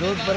दूध पर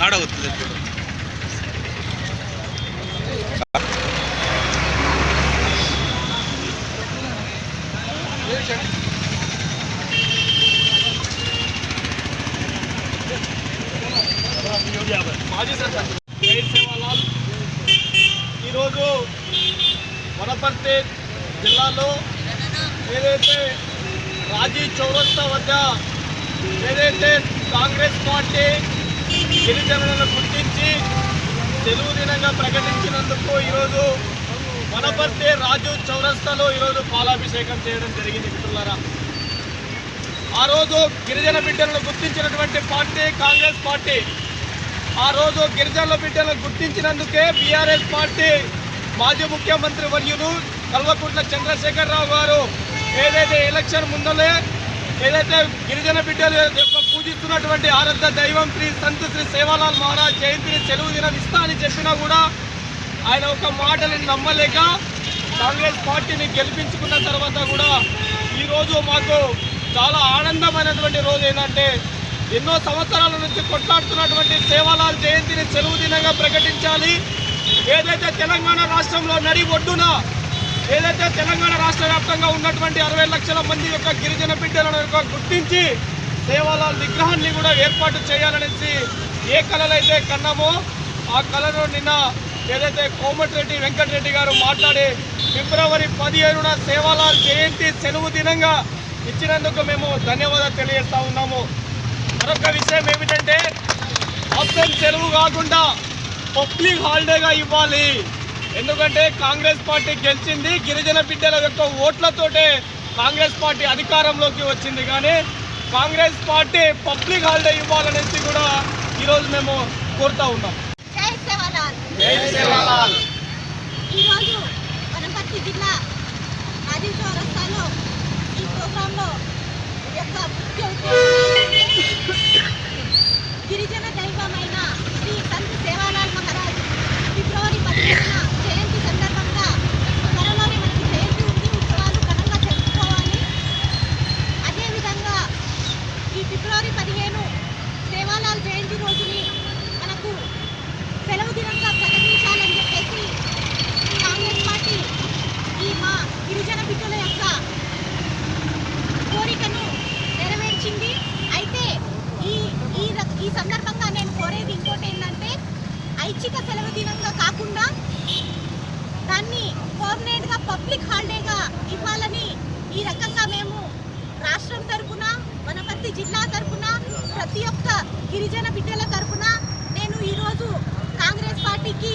ಕಾಡ ಗೊತ್ತಿದೆ జై సేవాలాల్ ఈరోజు వనపర్తి జిల్లాలో ఏదైతే రాజీ చౌరస్తా వద్ద ఏదైతే కాంగ్రెస్ పార్టీ గిరిజనులను గుర్తించి తెలుగు దినంగా ప్రకటించినందుకు ఈరోజు వనపర్తి రాజు చౌరస్తాలో ఈరోజు పాలాభిషేకం చేయడం జరిగింది మిత్రులారా. ఆ రోజు గిరిజన బిడ్డలను గుర్తించినటువంటి పార్టీ కాంగ్రెస్ పార్టీ ఆ రోజు గిరిజనుల బిడ్డలను గుర్తించినందుకే బీఆర్ఎస్ పార్టీ మాజీ ముఖ్యమంత్రి వర్యులు కల్వకుంట్ల చంద్రశేఖరరావు గారు ఏదైతే ఎలక్షన్ ముందలే ఏదైతే గిరిజన బిడ్డలు పూజిస్తున్నటువంటి ఆరాధ దైవం శ్రీ సంత్ శ్రీ సేవాలాల్ మహారాజ్ జయంతిని సెలవు దినం ఇస్తా అని చెప్పినా కూడా ఆయన ఒక మాటని నమ్మలేక కాంగ్రెస్ పార్టీని గెలిపించుకున్న తర్వాత కూడా ఈరోజు మాకు చాలా ఆనందమైనటువంటి రోజు ఏంటంటే ఎన్నో సంవత్సరాల నుంచి కొట్లాడుతున్నటువంటి సేవాలాల్ జయంతిని సెలవు దినంగా ప్రకటించాలి. ఏదైతే తెలంగాణ రాష్ట్రంలో నడి ఒడ్డున ఏదైతే తెలంగాణ రాష్ట్ర వ్యాప్తంగా ఉన్నటువంటి అరవై లక్షల మంది యొక్క గిరిజన బిడ్డలను యొక్క గుర్తించి సేవాలాల్ విగ్రహాన్ని కూడా ఏర్పాటు చేయాలనేసి ఏ కళలైతే కన్నామో ఆ కళను నిన్న ఏదైతే కోమటిరెడ్డి వెంకటరెడ్డి గారు మాట్లాడి ఫిబ్రవరి పదిహేనున సేవాలాల్ జయంతి సెలవు దినంగా ఇచ్చినందుకు మేము ధన్యవాదాలు తెలియజేస్తా ఉన్నాము. మరొక విషయం ఏమిటంటే ఆప్షన్ సెలవు కాకుండా పబ్లిక్ హాలిడేగా ఇవ్వాలి. ఎందుకంటే కాంగ్రెస్ పార్టీ గెలిచింది గిరిజన బిడ్డల యొక్క ఓట్లతోటే కాంగ్రెస్ పార్టీ అధికారంలోకి వచ్చింది. కానీ కాంగ్రెస్ పార్టీ పబ్లిక్ హాలిడే ఇవ్వాలనేసి కూడా ఈరోజు మేము కోరుతా ఉన్నాం. ఈరోజు వనపర్తి జిల్లా రాజీవ్ చౌరస్తాలో ఈ ప్రోగ్రాంలో యొక్క ముఖ్య ఉద్దేశం ఏంటంటే గిరిజన దైవమైన శ్రీ పబ్లిక్ హాలిడేగా ఇవ్వాలని ఈ రకంగా మేము రాష్ట్రం తరఫున వనపర్తి జిల్లా తరఫున ప్రతి ఒక్క గిరిజన బిడ్డల తరఫున నేను ఈరోజు కాంగ్రెస్ పార్టీకి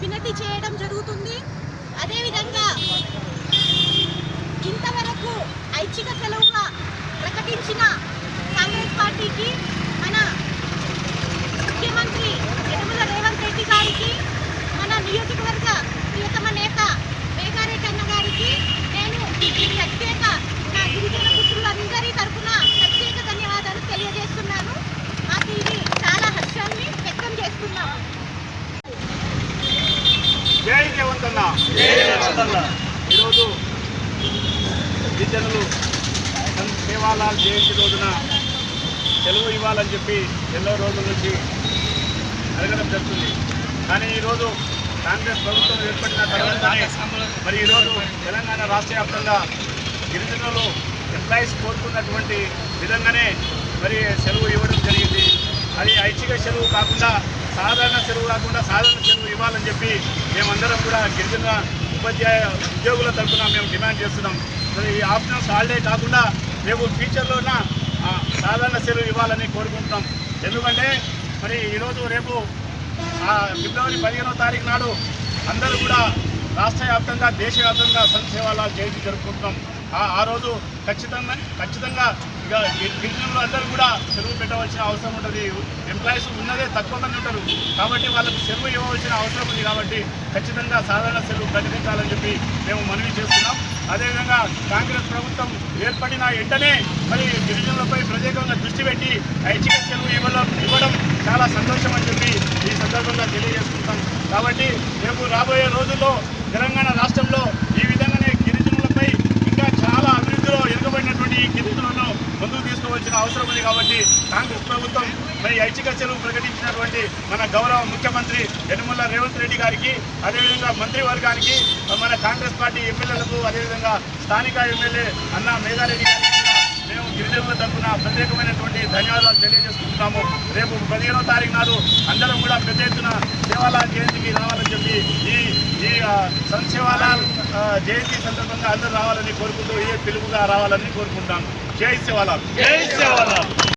వినతి చేయడం జరుగుతుంది. అదేవిధంగా ఇంతవరకు ఐచ్ఛిక సెలవుగా ప్రకటించిన కాంగ్రెస్ పార్టీకి జై రేవంతన్న ఈరోజు గిరిజనులు దేవాలయాలు సేవాలాల్ జయంతి రోజున సెలవు ఇవ్వాలని చెప్పి ఎన్నో రోజుల నుంచి అడగడం జరుగుతుంది. కానీ ఈరోజు కాంగ్రెస్ ప్రభుత్వం ఏర్పడిన తర్వాతనే మరి ఈరోజు తెలంగాణ రాష్ట్ర వ్యాప్తంగా గిరిజనులు ఎంప్లాయీస్ కోరుకున్నటువంటి విధంగానే మరి సెలవు ఇవ్వడం జరిగింది. అది ఐచ్ఛిక సెలవు కాకుండా సాధారణ చెరువు కాకుండా సాధారణ చెరువు ఇవ్వాలని చెప్పి మేమందరం కూడా గిరిజన ఉపాధ్యాయ ఉద్యోగుల తరఫున మేము డిమాండ్ చేస్తున్నాం. మరి ఈ ఆప్షన్ హాలిడే కాకుండా రేపు ఫ్యూచర్లోన సాధారణ సెలవు ఇవ్వాలని కోరుకుంటున్నాం. ఎందుకంటే మరి ఈరోజు రేపు ఫిబ్రవరి పదిహేనో తారీఖు నాడు అందరూ కూడా రాష్ట్ర వ్యాప్తంగా దేశవ్యాప్తంగా సంఘ సేవాలాలు జయంతి జరుపుకుంటున్నాం. ఆ ఆ రోజు ఖచ్చితంగా ఖచ్చితంగా ఇక గిరిజనులు అందరూ కూడా సెలవు పెట్టవలసిన అవసరం ఉంటుంది. ఎంప్లాయీస్ ఉన్నదే తక్కువ మంది ఉంటారు. కాబట్టి వాళ్ళకు సెలవు ఇవ్వవలసిన అవసరం ఉంది కాబట్టి ఖచ్చితంగా సాధారణ సెలవు ప్రకటించాలని చెప్పి మేము మనవి చేస్తున్నాం. అదేవిధంగా కాంగ్రెస్ ప్రభుత్వం ఏర్పడిన వెంటనే మరి గిరిజనులపై ప్రత్యేకంగా దృష్టి పెట్టి ఐచ్ఛిక సెలవు ఇవ్వడం ఇవ్వడం చాలా సంతోషం అని చెప్పి ఈ సందర్భంగా తెలియజేసుకుంటాం. కాబట్టి రేపు రాబోయే రోజుల్లో తెలంగాణ రాష్ట్రంలో ఈ విధంగానే గిరిజనులపై ఇంకా చాలా అభివృద్ధిలో వెనుకబడినటువంటి ఈ గిరిజనులను ముందుకు తీసుకోవాల్సిన అవసరం ఉంది కాబట్టి కాంగ్రెస్ ప్రభుత్వం మరి ఐచ్ఛిక సెలవు ప్రకటించినటువంటి మన గౌరవ ముఖ్యమంత్రి యనమల రేవంత్ రెడ్డి గారికి అదేవిధంగా మంత్రివర్గానికి మన కాంగ్రెస్ పార్టీ ఎమ్మెల్యేలకు అదేవిధంగా స్థానిక ఎమ్మెల్యే అన్న మేఘారెడ్డి గారికి మేము గిరిజనుల తరఫున ప్రత్యేకమైనటువంటి ధన్యవాదాలు తెలియజేసుకుంటున్నాము. రేపు పదిహేనో తారీఖు నాడు అందరం కూడా పెద్ద ఎత్తున సేవాలాల్ జయంతికి రావాలని చెప్పి ఈ ఈ ఆ, జయంతి సందర్భంగా అందరూ రావాలని కోరుకుంటూ ఏ పిలుపుగా రావాలని కోరుకుంటాం. జై సేవాలాల్ జై సేవలాల్